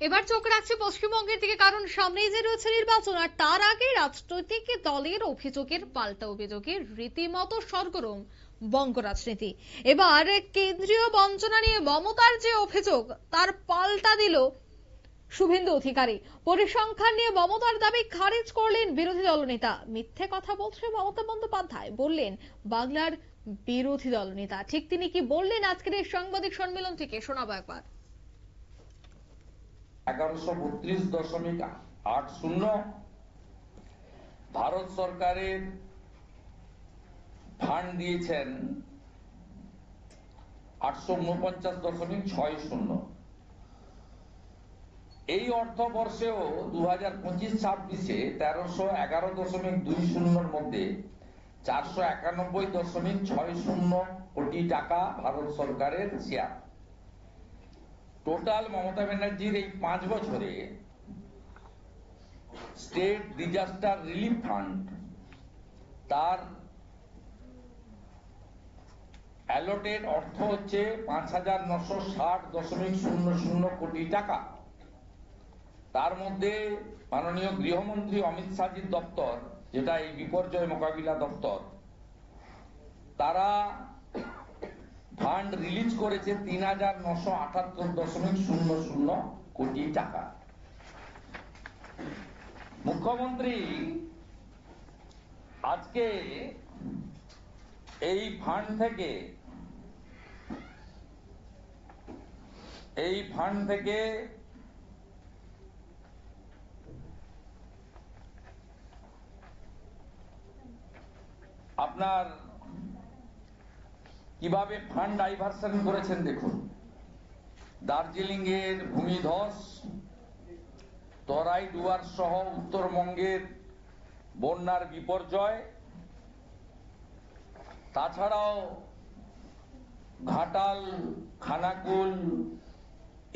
এবার চোখ রাখছে পশ্চিমবঙ্গের দিকে, কারণ সামনেই যে রয়েছে নির্বাচন, আর তার আগে রাজনৈতিক দলের অভিযোগের পাল্টা অভিযোগের রীতিমতো সরগরম বঙ্গ রাজনীতি। এবার কেন্দ্রীয় বঞ্চনা নিয়ে মমতার যে অভিযোগ, তার পাল্টা দিল শুভেন্দু অধিকারী। পরিসংখ্যান নিয়ে মমতার দাবি খারিজ করলেন বিরোধী দলনেতা। মিথ্যে কথা বলছে মমতা বন্দ্যোপাধ্যায়। বললেন, বাংলার বিরোধী দলনেতা। ঠিক তিনি কি বললেন? আজকের এই সাংবাদিক সম্মেলন থেকে শোনাবো একবার। এগারোশো ভারত সরকারের ফান্ড দিয়েছেন আটশো দশমিক ছয় শূন্য। এই অর্থবর্ষেও দু হাজার পঁচিশ ছাব্বিশে তেরোশো এগারো দশমিক দুই শূন্যর মধ্যে চারশো একানব্বই দশমিক ছয় শূন্য কোটি টাকা ভারত সরকারের শেয়ার টোটাল মমতা ব্যানার্জির এই পাঁচ বছরে স্টেট ডিজাস্টার রিলিফ ফান্ড তার অ্যালোটেড অর্থ হচ্ছে পাঁচ হাজার নশো ষাট দশমিক শূন্য শূন্য কোটি টাকা। তার মধ্যে মাননীয় গৃহমন্ত্রী অমিত শাহজির দপ্তর, যেটা এই বিপর্যয় মোকাবিলা দপ্তর, তারা ফান্ড রিলিজ করেছে তিন হাজার নশো আটাত্তর দশমিক শূন্য শূন্য কোটি টাকা। মুখ্যমন্ত্রী, আজকে এই ফান্ড থেকে, এই ফান্ড থেকে আপনার কীভাবে ফান্ড ডাইভারশন করেছেন দেখুন। দার্জিলিং এর ভূমিধস, তরাই ডুয়ার সহ উত্তরবঙ্গের বন্যার বিপর্যয়, তাছাড়াও ঘাটাল, খানাকুল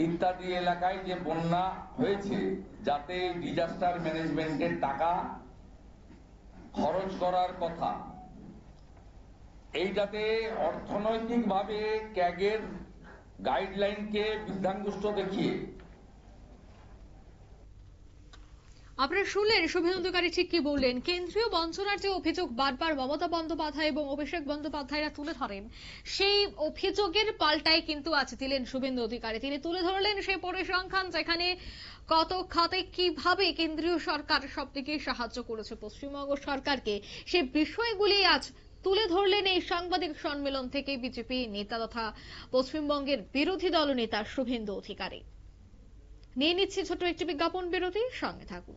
ইত্যাদি এলাকায় যে বন্যা হয়েছে, যাতে ডিজাস্টার ম্যানেজমেন্টের টাকা খরচ করার কথা। এইটাতে অর্থনৈতিকভাবে ক্যাগের গাইডলাইনকে বৃদ্ধাঙ্গুষ্ট দেখিয়ে। আপনারা শুনলেন শুভেন্দু অধিকারী ঠিক কি বললেন? কেন্দ্রীয় বঞ্চনার যে অভিযোগ বারবার মমতা বন্দ্যোপাধ্যায় এবং অভিষেক বন্দ্যোপাধ্যায়রা তুলে ধরেন, সেই অভিযোগের পাল্টাই কিন্তু আজ দিলেন শুভেন্দু অধিকারী। তিনি তুলে ধরলেন সেই পরিসংখ্যান যেখানে কত খাতে কীভাবে কেন্দ্রীয় সরকার সব থেকে সাহায্য করেছে, পশ্চিমবঙ্গ সরকারকে। সে বিষয়গুলি আজ তুলে ধরলেন এই সাংবাদিক সম্মেলন থেকে বিজেপি নেতা তথা পশ্চিমবঙ্গের বিরোধী দলনেতা শুভেন্দু অধিকারী। নিয়ে নিচ্ছি ছোট একটি বিজ্ঞাপন বিরতি, সঙ্গে থাকুন।